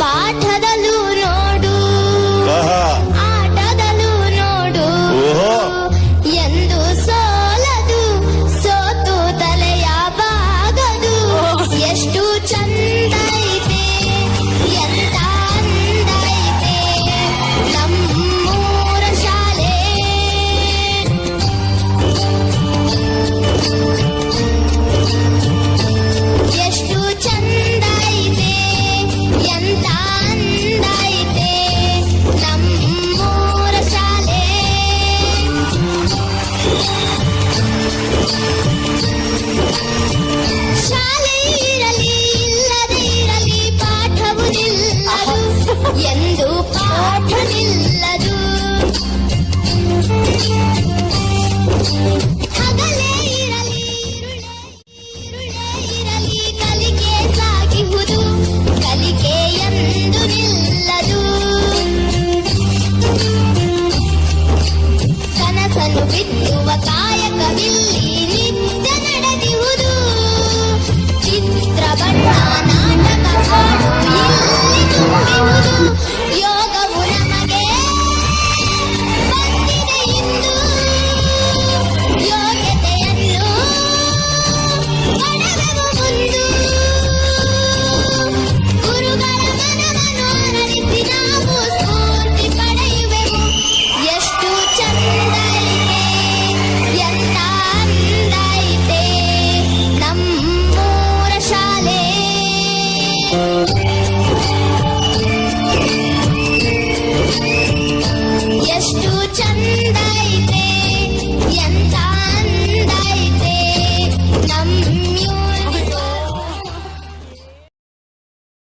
পাঠ ಶಾಲೆ ಇರಲಿ. Thank you.